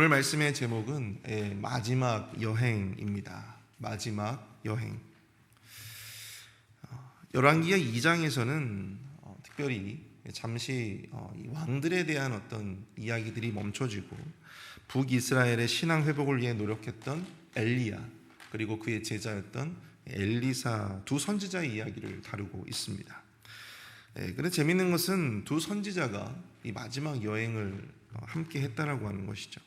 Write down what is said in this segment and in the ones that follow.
오늘 말씀의 제목은 예, 마지막 여행입니다. 마지막 여행. 어, 열왕기하 2장에서는 어, 특별히 잠시 어, 왕들에 대한 어떤 이야기들이 멈춰지고 북이스라엘의 신앙 회복을 위해 노력했던 엘리야 그리고 그의 제자였던 엘리사 두 선지자의 이야기를 다루고 있습니다. 예, 그런데 재밌는 것은 두 선지자가 이 마지막 여행을 함께 했다라고 하는 것이죠.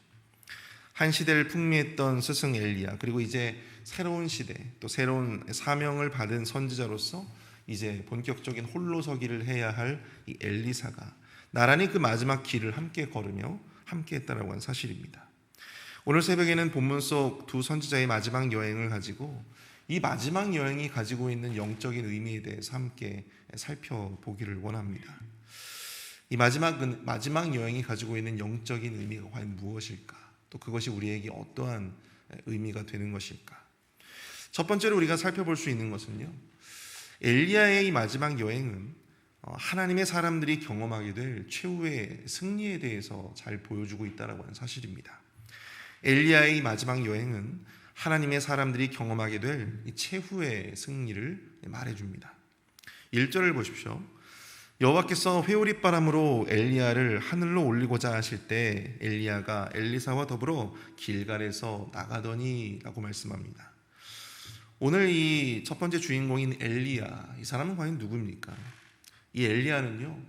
한 시대를 풍미했던 스승 엘리야 그리고 이제 새로운 시대 또 새로운 사명을 받은 선지자로서 이제 본격적인 홀로 서기를 해야 할 이 엘리사가 나란히 그 마지막 길을 함께 걸으며 함께 했다라고 하는 사실입니다. 오늘 새벽에는 본문 속 두 선지자의 마지막 여행을 가지고 이 마지막 여행이 가지고 있는 영적인 의미에 대해서 함께 살펴보기를 원합니다. 이 마지막 마지막 여행이 가지고 있는 영적인 의미가 과연 무엇일까? 또 그것이 우리에게 어떠한 의미가 되는 것일까? 첫 번째로 우리가 살펴볼 수 있는 것은요. 엘리야의 이 마지막 여행은 어, 하나님의 사람들이 경험하게 될 최후의 승리에 대해서 잘 보여주고 있다라고 하는 사실입니다. 엘리야의 마지막 여행은 하나님의 사람들이 경험하게 될 최후의 승리를 말해줍니다. 1절을 보십시오. 여호와께서 회오리 바람으로 엘리야를 하늘로 올리고자 하실 때 엘리야가 엘리사와 더불어 길갈에서 나가더니라고 말씀합니다. 오늘 이 첫 번째 주인공인 엘리야 이 사람은 과연 누구입니까? 이 엘리야는요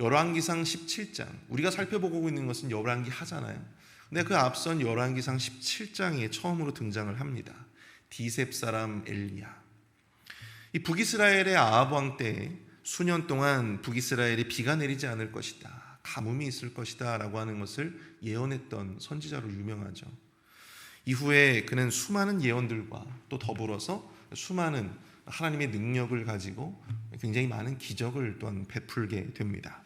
열왕기상 17장 우리가 살펴보고 있는 것은 열왕기 하잖아요. 근데 그 앞선 열왕기상 17장에 처음으로 등장을 합니다. 디셉 사람 엘리야. 이 북이스라엘의 아합 왕때 수년 동안 북이스라엘에 비가 내리지 않을 것이다. 가뭄이 있을 것이다 라고 하는 것을 예언했던 선지자로 유명하죠. 이후에 그는 수많은 예언들과 또 더불어서 수많은 하나님의 능력을 가지고 굉장히 많은 기적을 또한 베풀게 됩니다.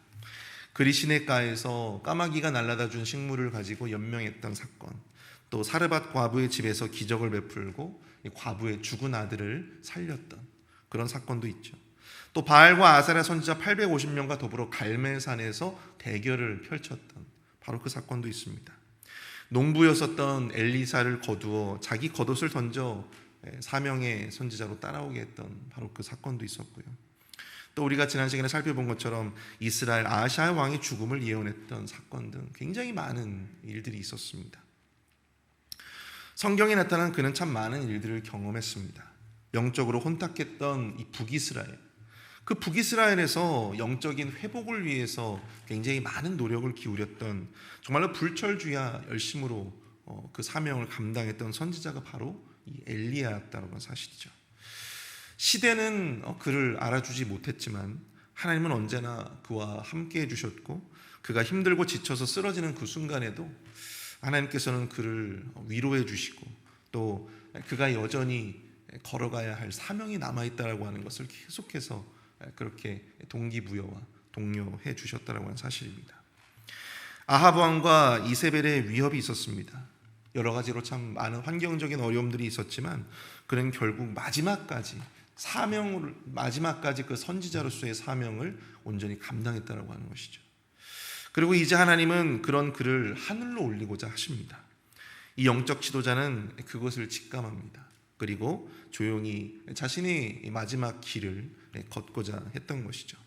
그리시네가에서 까마귀가 날라다 준 식물을 가지고 연명했던 사건, 또 사르밧 과부의 집에서 기적을 베풀고 과부의 죽은 아들을 살렸던 그런 사건도 있죠. 또 바알과 아사라 선지자 850명과 더불어 갈멜산에서 대결을 펼쳤던 바로 그 사건도 있습니다. 농부였었던 엘리사를 거두어 자기 겉옷을 던져 사명의 선지자로 따라오게 했던 바로 그 사건도 있었고요. 또 우리가 지난 시간에 살펴본 것처럼 이스라엘 아샤 왕의 죽음을 예언했던 사건 등 굉장히 많은 일들이 있었습니다. 성경에 나타난 그는 참 많은 일들을 경험했습니다. 영적으로 혼탁했던 이 북이스라엘, 그 북이스라엘에서 영적인 회복을 위해서 굉장히 많은 노력을 기울였던 정말로 불철주야 열심으로 어, 그 사명을 감당했던 선지자가 바로 이 엘리야였다는 사실이죠. 시대는 어, 그를 알아주지 못했지만 하나님은 언제나 그와 함께 해주셨고 그가 힘들고 지쳐서 쓰러지는 그 순간에도 하나님께서는 그를 위로해 주시고 또 그가 여전히 걸어가야 할 사명이 남아 있다라고 하는 것을 계속해서 그렇게 동기부여와 독려해 주셨다라고 하는 사실입니다. 아합 왕과 이세벨의 위협이 있었습니다. 여러 가지로 참 많은 환경적인 어려움들이 있었지만 그는 결국 마지막까지 사명을 마지막까지 그 선지자로서의 사명을 온전히 감당했다라고 하는 것이죠. 그리고 이제 하나님은 그런 그를 하늘로 올리고자 하십니다. 이 영적 지도자는 그것을 직감합니다. 그리고 조용히 자신의 마지막 길을 걷고자 했던 것이죠.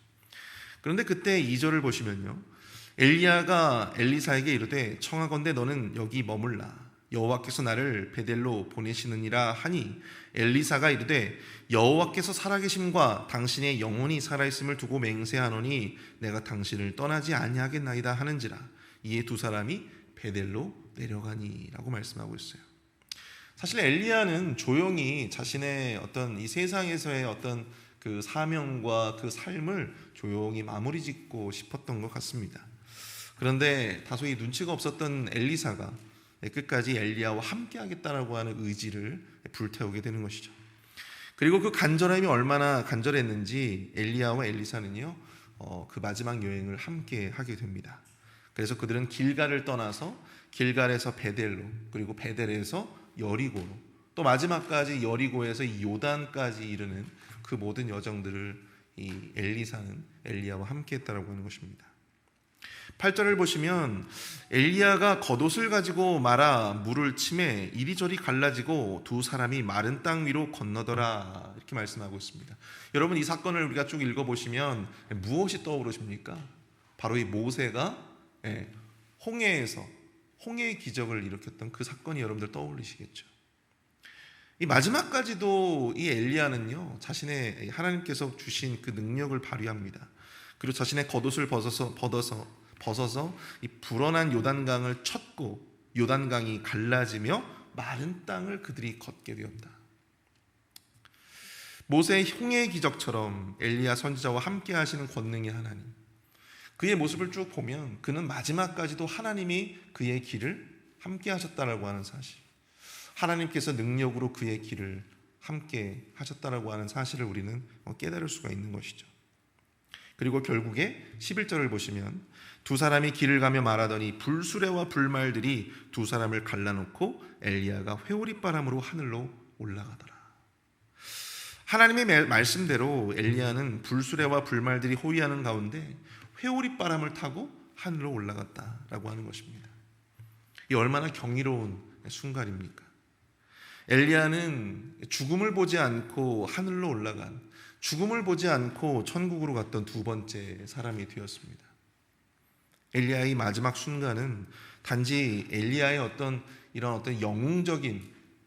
그런데 그때 2절을 보시면요. 엘리야가 엘리사에게 이르되 청하건대 너는 여기 머물라. 여호와께서 나를 베델로 보내시느니라 하니 엘리사가 이르되 여호와께서 살아계심과 당신의 영혼이 살아있음을 두고 맹세하노니 내가 당신을 떠나지 아니하겠나이다 하는지라 이에 두 사람이 베델로 내려가니라고 말씀하고 있어요. 사실 엘리야는 조용히 자신의 어떤 이 세상에서의 어떤 그 사명과 그 삶을 조용히 마무리 짓고 싶었던 것 같습니다. 그런데 다소 이 눈치가 없었던 엘리사가 끝까지 엘리야와 함께 하겠다라고 하는 의지를 불태우게 되는 것이죠. 그리고 그 간절함이 얼마나 간절했는지 엘리야와 엘리사는요 어, 그 마지막 여행을 함께 하게 됩니다. 그래서 그들은 길갈을 떠나서 길갈에서 베델로 그리고 베델에서 여리고로 또 마지막까지 여리고에서 요단까지 이르는 그 모든 여정들을 이 엘리사는 엘리야와 함께 했다라고 하는 것입니다. 8절을 보시면 엘리야가 겉옷을 가지고 말아 물을 침에 이리저리 갈라지고 두 사람이 마른 땅 위로 건너더라 이렇게 말씀하고 있습니다. 여러분 이 사건을 우리가 쭉 읽어 보시면 무엇이 떠오르십니까? 바로 이 모세가 예, 홍해에서 홍해의 기적을 일으켰던 그 사건이 여러분들 떠올리시겠죠. 이 마지막까지도 이 엘리야는요 자신의 하나님께서 주신 그 능력을 발휘합니다. 그리고 자신의 겉옷을 벗어서 벗어서 벗어서 이 불어난 요단강을 쳤고 요단강이 갈라지며 마른 땅을 그들이 걷게 되었다. 모세의 홍해의 기적처럼 엘리야 선지자와 함께 하시는 권능의 하나님. 그의 모습을 쭉 보면 그는 마지막까지도 하나님이 그의 길을 함께 하셨다라고 하는 사실. 하나님께서 능력으로 그의 길을 함께 하셨다라고 하는 사실을 우리는 깨달을 수가 있는 것이죠. 그리고 결국에 11절을 보시면 두 사람이 길을 가며 말하더니 불수레와 불말들이 두 사람을 갈라놓고 엘리야가 회오리 바람으로 하늘로 올라가더라. 하나님의 말씀대로 엘리야는 불수레와 불말들이 호위하는 가운데 회오리 바람을 타고 하늘로 올라갔다라고 하는 것입니다. 이 얼마나 경이로운 순간입니까? 엘리야는 죽음을 보지 않고 하늘로 올라간 죽음을 보지 않고 천국으로 갔던 두 번째 사람이 되었습니다. 엘리야의 마지막 순간은 단지 엘리야의 어떤 이런 어떤 영웅적인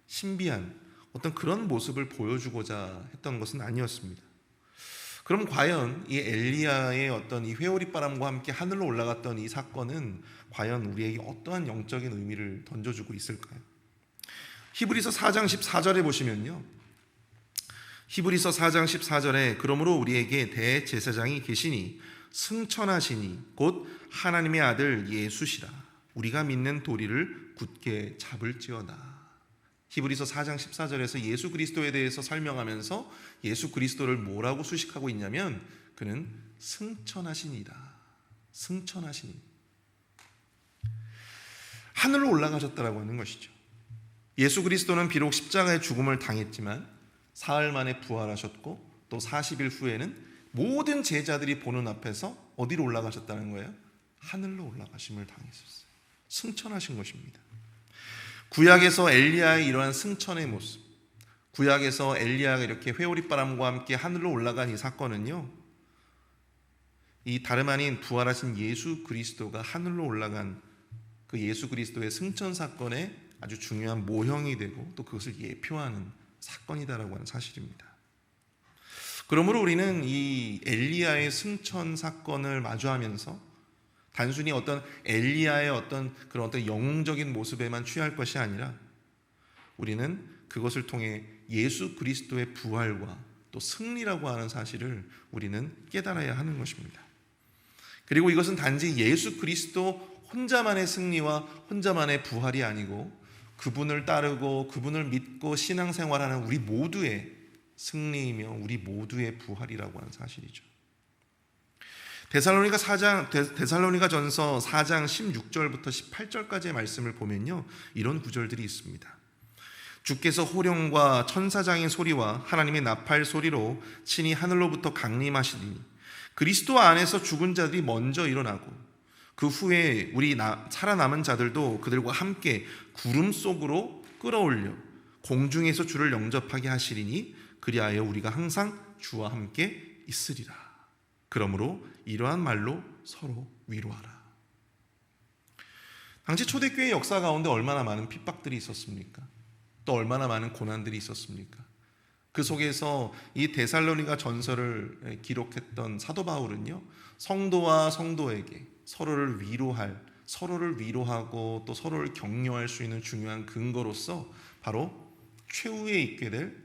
신비한 어떤 그런 모습을 보여주고자 했던 것은 아니었습니다. 그럼 과연 이 엘리야의 어떤 이 회오리 바람과 함께 하늘로 올라갔던 이 사건은 과연 우리에게 어떠한 영적인 의미를 던져주고 있을까요? 히브리서 4장 14절에 보시면요. 히브리서 4장 14절에 그러므로 우리에게 대제사장이 계시니 승천하시니 곧 하나님의 아들 예수시라 우리가 믿는 도리를 굳게 잡을지어다. 히브리서 4장 14절에서 예수 그리스도에 대해서 설명하면서 예수 그리스도를 뭐라고 수식하고 있냐면 그는 승천하시니다. 승천하시니. 하늘로 올라가셨다라고 하는 것이죠. 예수 그리스도는 비록 십자가의 죽음을 당했지만 사흘 만에 부활하셨고 또 40일 후에는 모든 제자들이 보는 앞에서 어디로 올라가셨다는 거예요? 하늘로 올라가심을 당했었어요. 승천하신 것입니다. 구약에서 엘리야의 이러한 승천의 모습, 구약에서 엘리야가 이렇게 회오리 바람과 함께 하늘로 올라간 이 사건은요, 이 다름 아닌 부활하신 예수 그리스도가 하늘로 올라간 그 예수 그리스도의 승천 사건의 아주 중요한 모형이 되고 또 그것을 예표하는 사건이다라고 하는 사실입니다. 그러므로 우리는 이 엘리야의 승천 사건을 마주하면서 단순히 어떤 엘리야의 어떤 그런 어떤 영웅적인 모습에만 취할 것이 아니라 우리는 그것을 통해 예수 그리스도의 부활과 또 승리라고 하는 사실을 우리는 깨달아야 하는 것입니다. 그리고 이것은 단지 예수 그리스도 혼자만의 승리와 혼자만의 부활이 아니고 그분을 따르고 그분을 믿고 신앙생활하는 우리 모두의 승리이며 우리 모두의 부활이라고 하는 사실이죠. 데살로니가 4장 데살로니가 전서 4장 16절부터 18절까지의 말씀을 보면요. 이런 구절들이 있습니다. 주께서 호령과 천사장의 소리와 하나님의 나팔 소리로 친히 하늘로부터 강림하시니 그리스도 안에서 죽은 자들이 먼저 일어나고 그 후에 우리 살아남은 자들도 그들과 함께 구름 속으로 끌어올려 공중에서 주를 영접하게 하시리니 그리하여 우리가 항상 주와 함께 있으리라. 그러므로 이러한 말로 서로 위로하라. 당시 초대교회 역사 가운데 얼마나 많은 핍박들이 있었습니까? 또 얼마나 많은 고난들이 있었습니까? 그 속에서 이 데살로니가 전설을 기록했던 사도 바울은요, 성도와 성도에게 서로를 위로할, 서로를 위로하고 또 서로를 격려할 수 있는 중요한 근거로서 바로 최후에 있게 될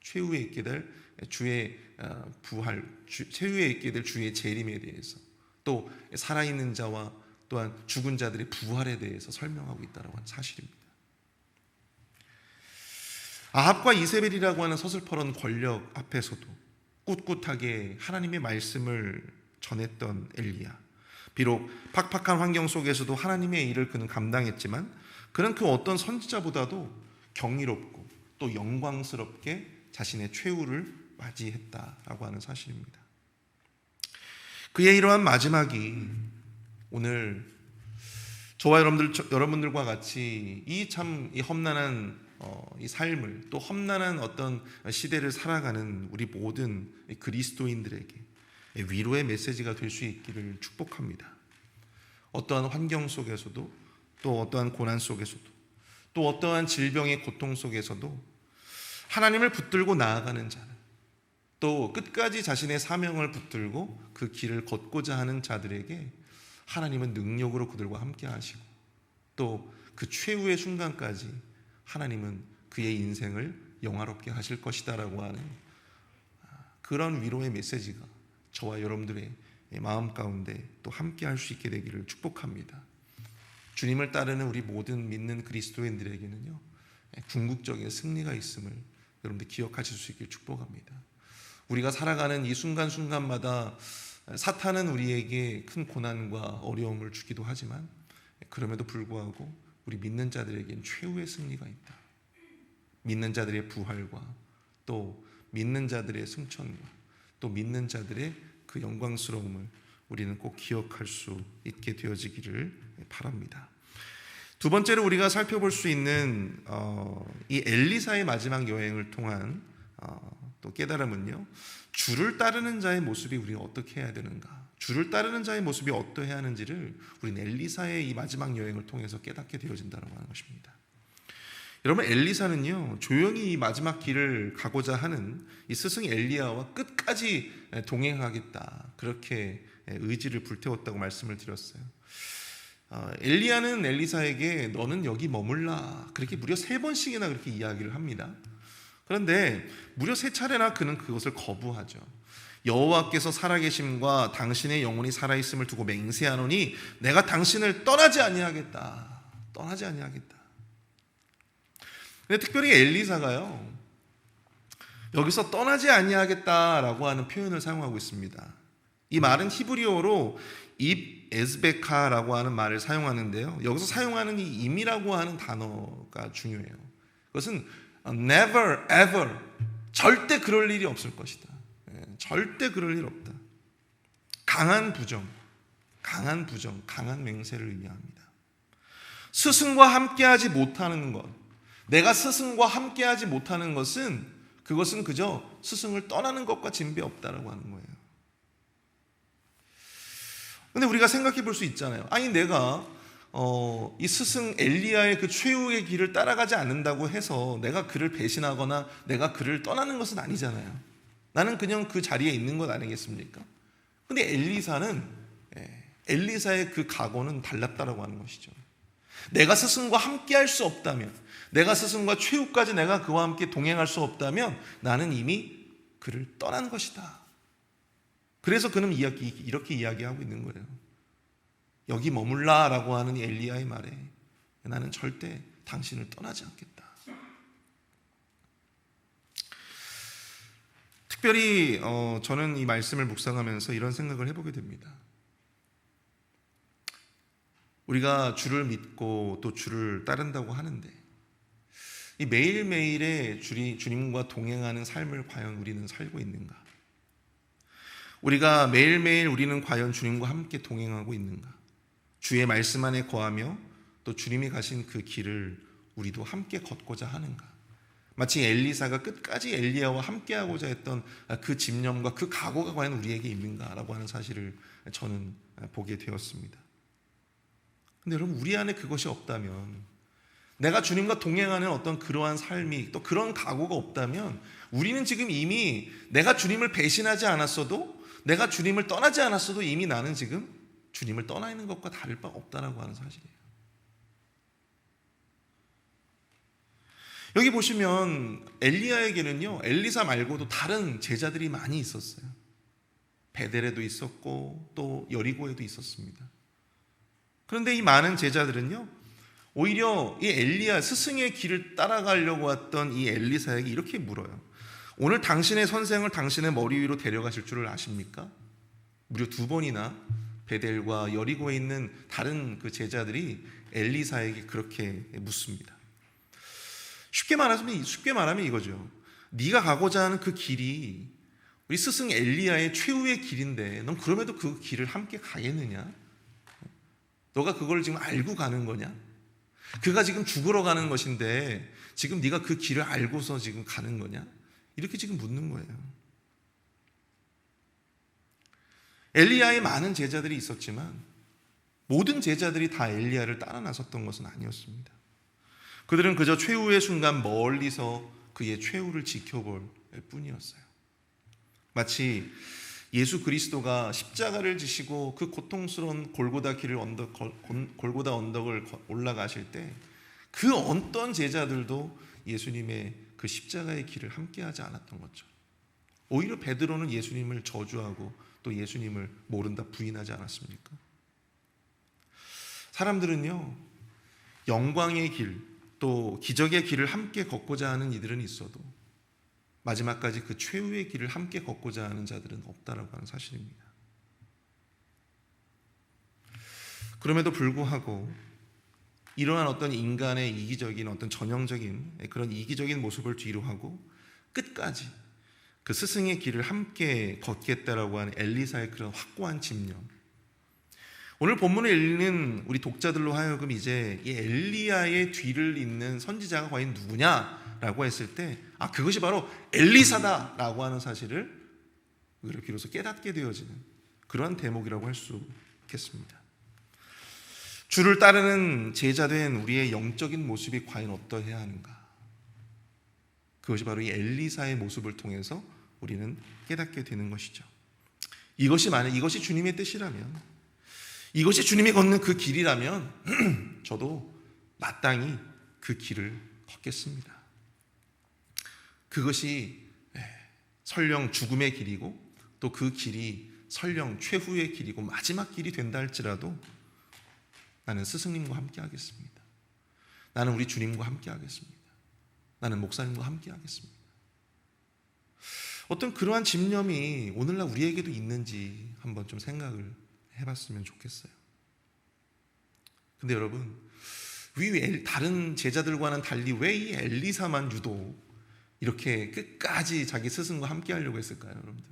최후에 있게 될 주의 어, 부활, 최후에 있게 될 주의 재림에 대해서 또 살아있는 자와 또한 죽은 자들의 부활에 대해서 설명하고 있다는 사실입니다. 아합과 이세벨이라고 하는 서슬퍼런 권력 앞에서도 꿋꿋하게 하나님의 말씀을 전했던 엘리야. 비록 팍팍한 환경 속에서도 하나님의 일을 그는 감당했지만 그는 그 어떤 선지자보다도 경이롭고 또 영광스럽게 자신의 최후를 맞이했다라고 하는 사실입니다. 그의 이러한 마지막이 오늘 저와 여러분들 저- 여러분들과 같이 이 참 이 험난한 어, 이 삶을 또 험난한 어떤 시대를 살아가는 우리 모든 이 그리스도인들에게 위로의 메시지가 될 수 있기를 축복합니다. 어떠한 환경 속에서도 또 어떠한 고난 속에서도 또 어떠한 질병의 고통 속에서도 하나님을 붙들고 나아가는 자는 또 끝까지 자신의 사명을 붙들고 그 길을 걷고자 하는 자들에게 하나님은 능력으로 그들과 함께 하시고 또 그 최후의 순간까지 하나님은 그의 인생을 영화롭게 하실 것이다라고 하는 그런 위로의 메시지가 저와 여러분들의 마음 가운데 또 함께 할 수 있게 되기를 축복합니다. 주님을 따르는 우리 모든 믿는 그리스도인들에게는요. 궁극적인 승리가 있음을 여러분들 기억하실 수 있길 축복합니다. 우리가 살아가는 이 순간순간마다 사탄은 우리에게 큰 고난과 어려움을 주기도 하지만 그럼에도 불구하고 우리 믿는 자들에겐 최후의 승리가 있다. 믿는 자들의 부활과 또 믿는 자들의 승천과 또 믿는 자들의 그 영광스러움을 우리는 꼭 기억할 수 있게 되어지기를 바랍니다. 두 번째로 우리가 살펴볼 수 있는 어, 이 엘리사의 마지막 여행을 통한 어, 또 깨달음은요. 주를 따르는 자의 모습이 우리가 어떻게 해야 되는가? 주를 따르는 자의 모습이 어떠해야 하는지를 우리는 엘리사의 이 마지막 여행을 통해서 깨닫게 되어진다고 하는 것입니다. 여러분 엘리사는요 조용히 이 마지막 길을 가고자 하는 이 스승 엘리야와 끝까지 동행하겠다 그렇게 의지를 불태웠다고 말씀을 드렸어요. 어, 엘리야는 엘리사에게 너는 여기 머물라 그렇게 무려 세 번씩이나 그렇게 이야기를 합니다. 그런데 무려 세 차례나 그는 그것을 거부하죠. 여호와께서 살아계심과 당신의 영혼이 살아있음을 두고 맹세하노니 내가 당신을 떠나지 아니하겠다. 떠나지 아니하겠다. 근데 특별히 엘리사가요. 여기서 떠나지 아니하겠다라고 하는 표현을 사용하고 있습니다. 이 말은 히브리어로 입 에스베카라고 하는 말을 사용하는데요. 여기서 사용하는 이 임이라고 하는 단어가 중요해요. 그것은 never ever 절대 그럴 일이 없을 것이다. 예, 절대 그럴 일 없다. 강한 부정, 강한 부정, 강한 맹세를 의미합니다. 스승과 함께하지 못하는 것, 내가 스승과 함께하지 못하는 것은 그것은 그저 스승을 떠나는 것과 진배 없다라고 하는 거예요. 근데 우리가 생각해 볼 수 있잖아요. 아니 내가 어, 이 스승 엘리야의 그 최후의 길을 따라가지 않는다고 해서 내가 그를 배신하거나 내가 그를 떠나는 것은 아니잖아요. 나는 그냥 그 자리에 있는 것 아니겠습니까? 근데 엘리사는 예, 엘리사의 그 각오는 달랐다라고 하는 것이죠. 내가 스승과 함께 할 수 없다면 내가 스승과 최후까지 내가 그와 함께 동행할 수 없다면 나는 이미 그를 떠난 것이다. 그래서 그는 이야기, 이렇게 이야기하고 있는 거예요. 여기 머물라라고 하는 이 엘리야의 말에 나는 절대 당신을 떠나지 않겠다. 특별히 어, 저는 이 말씀을 묵상하면서 이런 생각을 해보게 됩니다. 우리가 주를 믿고 또 주를 따른다고 하는데 이 매일매일의 주님과 동행하는 삶을 과연 우리는 살고 있는가? 우리가 매일매일 우리는 과연 주님과 함께 동행하고 있는가? 주의 말씀 안에 거하며 또 주님이 가신 그 길을 우리도 함께 걷고자 하는가? 마치 엘리사가 끝까지 엘리야와 함께하고자 했던 그 집념과 그 각오가 과연 우리에게 있는가라고 하는 사실을 저는 보게 되었습니다. 근데 여러분 우리 안에 그것이 없다면 내가 주님과 동행하는 어떤 그러한 삶이 또 그런 각오가 없다면 우리는 지금 이미 내가 주님을 배신하지 않았어도 내가 주님을 떠나지 않았어도 이미 나는 지금 주님을 떠나 있는 것과 다를 바 없다라고 하는 사실이에요. 여기 보시면 엘리야에게는요 엘리사 말고도 다른 제자들이 많이 있었어요. 베델에도 있었고 또 여리고에도 있었습니다. 그런데 이 많은 제자들은요 오히려 이 엘리야 스승의 길을 따라가려고 왔던 이 엘리사에게 이렇게 물어요. 오늘 당신의 선생을 당신의 머리 위로 데려가실 줄을 아십니까? 무려 두 번이나 베델과 여리고에 있는 다른 그 제자들이 엘리사에게 그렇게 묻습니다. 쉽게 말하면 쉽게 말하면 이거죠. 네가 가고자 하는 그 길이 우리 스승 엘리야의 최후의 길인데 넌 그럼에도 그 길을 함께 가겠느냐? 너가 그걸 지금 알고 가는 거냐? 그가 지금 죽으러 가는 것인데 지금 네가 그 길을 알고서 지금 가는 거냐? 이렇게 지금 묻는 거예요. 엘리야의 많은 제자들이 있었지만 모든 제자들이 다 엘리야를 따라 나섰던 것은 아니었습니다. 그들은 그저 최후의 순간 멀리서 그의 최후를 지켜볼 뿐이었어요. 마치 예수 그리스도가 십자가를 지시고 그 고통스러운 골고다 길을 언덕, 골고다 언덕을 올라가실 때 그 어떤 제자들도 예수님의 그 십자가의 길을 함께하지 않았던 거죠. 오히려 베드로는 예수님을 저주하고 또 예수님을 모른다 부인하지 않았습니까? 사람들은요 영광의 길, 또 기적의 길을 함께 걷고자 하는 이들은 있어도 마지막까지 그 최후의 길을 함께 걷고자 하는 자들은 없다라고 하는 사실입니다. 그럼에도 불구하고 이러한 어떤 인간의 이기적인 어떤 전형적인 그런 이기적인 모습을 뒤로 하고 끝까지 그 스승의 길을 함께 걷겠다라고 하는 엘리사의 그런 확고한 집념. 오늘 본문을 읽는 우리 독자들로 하여금 이제 이 엘리야의 뒤를 잇는 선지자가 과연 누구냐 라고 했을 때, 아, 그것이 바로 엘리사다 라고 하는 사실을 우리가 비로소 깨닫게 되어지는 그러한 대목이라고 할 수 있겠습니다. 주를 따르는 제자된 우리의 영적인 모습이 과연 어떠해야 하는가? 그것이 바로 이 엘리사의 모습을 통해서 우리는 깨닫게 되는 것이죠. 이것이 만약 이것이 주님의 뜻이라면 이것이 주님이 걷는 그 길이라면 저도 마땅히 그 길을 걷겠습니다. 그것이 예, 설령 죽음의 길이고 또 그 길이 설령 최후의 길이고 마지막 길이 된다 할지라도 나는 스승님과 함께 하겠습니다. 나는 우리 주님과 함께 하겠습니다. 나는 목사님과 함께 하겠습니다. 어떤 그러한 집념이 오늘날 우리에게도 있는지 한번 좀 생각을 해봤으면 좋겠어요. 근데 여러분, 위 다른 제자들과는 달리 왜 이 엘리사만 유독 이렇게 끝까지 자기 스승과 함께 하려고 했을까요, 여러분들?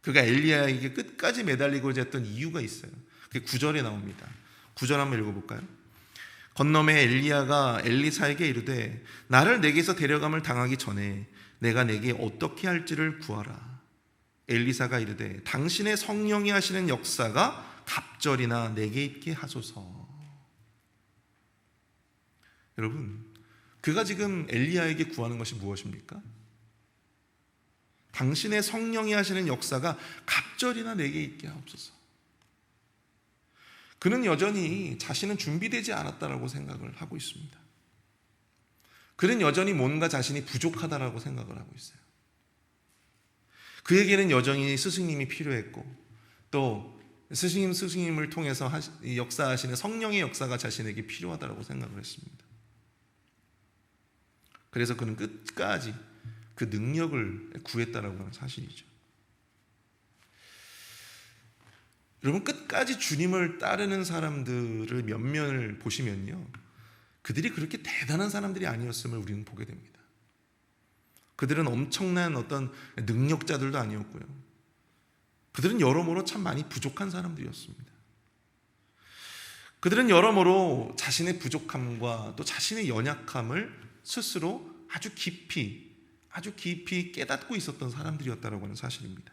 그가 엘리야에게 끝까지 매달리고자 했던 이유가 있어요. 그게 구절에 나옵니다. 구절 한번 읽어볼까요? 건너매 엘리야가 엘리사에게 이르되 나를 내게서 데려감을 당하기 전에 내가 내게 어떻게 할지를 구하라. 엘리사가 이르되 당신의 성령이 하시는 역사가 갑절이나 내게 있게 하소서. 여러분, 그가 지금 엘리야에게 구하는 것이 무엇입니까? 당신의 성령이 하시는 역사가 갑절이나 내게 있게 하옵소서. 그는 여전히 자신은 준비되지 않았다라고 생각을 하고 있습니다. 그는 여전히 뭔가 자신이 부족하다라고 생각을 하고 있어요. 그에게는 여전히 스승님이 필요했고 또 스승님 스승님을 통해서 역사하시는 성령의 역사가 자신에게 필요하다고 생각을 했습니다. 그래서 그는 끝까지 그 능력을 구했다라고 하는 사실이죠. 여러분 끝까지 주님을 따르는 사람들을 면면을 보시면요. 그들이 그렇게 대단한 사람들이 아니었음을 우리는 보게 됩니다. 그들은 엄청난 어떤 능력자들도 아니었고요. 그들은 여러모로 참 많이 부족한 사람들이었습니다. 그들은 여러모로 자신의 부족함과 또 자신의 연약함을 스스로 아주 깊이, 아주 깊이 깨닫고 있었던 사람들이었다고 하는 사실입니다.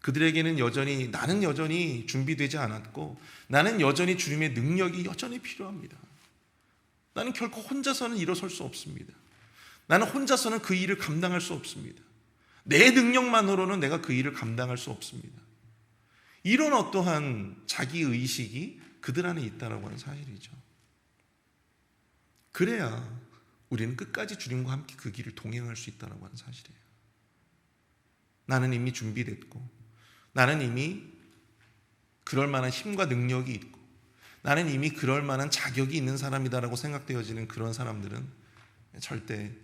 그들에게는 여전히 나는 여전히 준비되지 않았고 나는 여전히 주님의 능력이 여전히 필요합니다. 나는 결코 혼자서는 일어설 수 없습니다. 나는 혼자서는 그 일을 감당할 수 없습니다. 내 능력만으로는 내가 그 일을 감당할 수 없습니다. 이런 어떠한 자기 의식이 그들 안에 있다라고 하는 사실이죠. 그래야 우리는 끝까지 주님과 함께 그 길을 동행할 수 있다라고 하는 사실이에요. 나는 이미 준비됐고, 나는 이미 그럴 만한 힘과 능력이 있고, 나는 이미 그럴 만한 자격이 있는 사람이다라고 생각되어지는 그런 사람들은 절대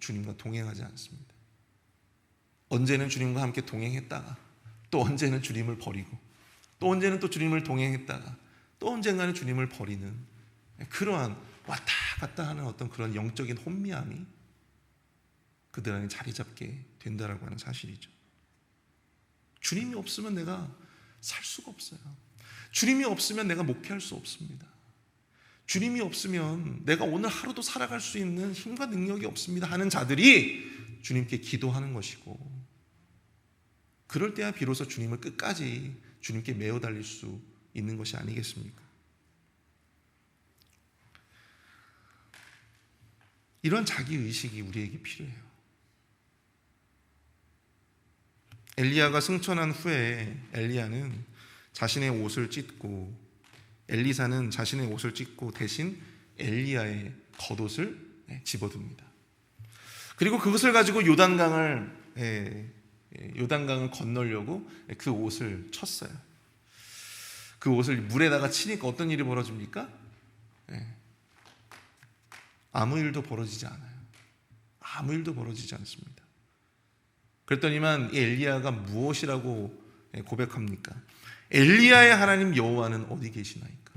주님과 동행하지 않습니다. 언제는 주님과 함께 동행했다가 또 언제는 주님을 버리고 또 언제는 또 주님을 동행했다가 또 언젠가는 주님을 버리는 그러한 왔다 갔다 하는 어떤 그런 영적인 혼미함이 그들 안에 자리 잡게 된다라고 하는 사실이죠. 주님이 없으면 내가 살 수가 없어요. 주님이 없으면 내가 목회할 수 없습니다. 주님이 없으면 내가 오늘 하루도 살아갈 수 있는 힘과 능력이 없습니다 하는 자들이 주님께 기도하는 것이고 그럴 때야 비로소 주님을 끝까지 주님께 매어 달릴 수 있는 것이 아니겠습니까? 이런 자기 의식이 우리에게 필요해요. 엘리야가 승천한 후에 엘리야는 자신의 옷을 찢고 엘리사는 자신의 옷을 찢고 대신 엘리야의 겉옷을 예, 집어듭니다. 그리고 그것을 가지고 요단강을 예, 예, 요단강을 건너려고 그 옷을 쳤어요. 그 옷을 물에다가 치니까 어떤 일이 벌어집니까? 예. 아무 일도 벌어지지 않아요. 아무 일도 벌어지지 않습니다. 그랬더니만 이 엘리야가 무엇이라고 고백합니까? 엘리야의 하나님 여호와는 어디 계시나이까?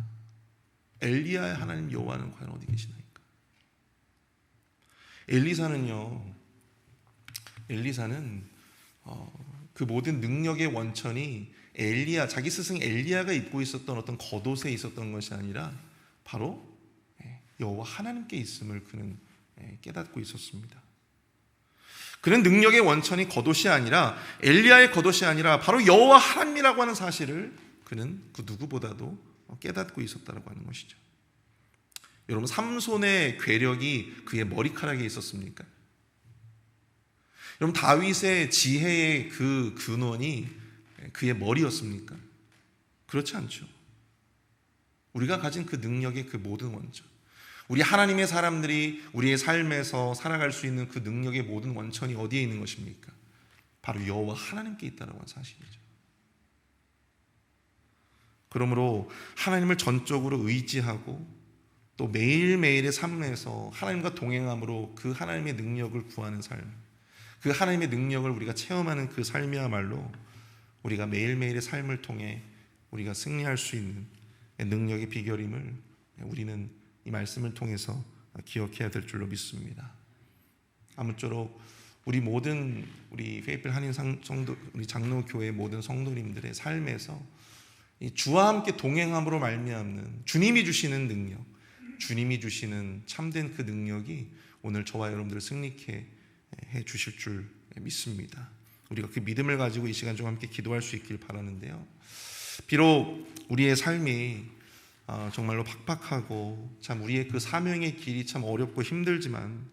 엘리야의 하나님 여호와는 과연 어디 계시나이까? 엘리사는요. 엘리사는 어, 그 모든 능력의 원천이 엘리야 자기 스승 엘리야가 입고 있었던 어떤 겉옷에 있었던 것이 아니라 바로 예, 여호와 하나님께 있음을 그는 예, 깨닫고 있었습니다. 그는 능력의 원천이 겉옷이 아니라 엘리야의 겉옷이 아니라 바로 여호와 하나님이라고 하는 사실을 그는 그 누구보다도 깨닫고 있었다고 하는 것이죠. 여러분 삼손의 괴력이 그의 머리카락에 있었습니까? 여러분 다윗의 지혜의 그 근원이 그의 머리였습니까? 그렇지 않죠. 우리가 가진 그 능력의 그 모든 원천, 우리 하나님의 사람들이 우리의 삶에서 살아갈 수 있는 그 능력의 모든 원천이 어디에 있는 것입니까? 바로 여호와 하나님께 있다는 사실이죠. 그러므로 하나님을 전적으로 의지하고 또 매일매일의 삶에서 하나님과 동행함으로 그 하나님의 능력을 구하는 삶, 그 하나님의 능력을 우리가 체험하는 그 삶이야말로 우리가 매일매일의 삶을 통해 우리가 승리할 수 있는 능력의 비결임을 우리는 이 말씀을 통해서 기억해야 될 줄로 믿습니다. 아무쪼록 우리 모든 우리 페이필 한인 성도 우리 장로 교회 모든 성도님들의 삶에서 주와 함께 동행함으로 말미암는 주님이 주시는 능력, 주님이 주시는 참된 그 능력이 오늘 저와 여러분들을 승리케 해 주실 줄 믿습니다. 우리가 그 믿음을 가지고 이 시간 좀 함께 기도할 수 있길 바라는데요. 비록 우리의 삶이 어, 정말로 팍팍하고 참 우리의 그 사명의 길이 참 어렵고 힘들지만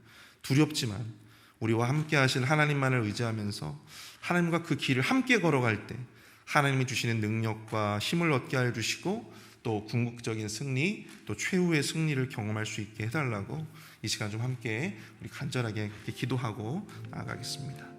두렵지만 우리와 함께 하실 하나님만을 의지하면서 하나님과 그 길을 함께 걸어갈 때 하나님이 주시는 능력과 힘을 얻게 해 주시고 또 궁극적인 승리 또 최후의 승리를 경험할 수 있게 해달라고 이 시간 좀 함께 우리 간절하게 기도하고 나아가겠습니다.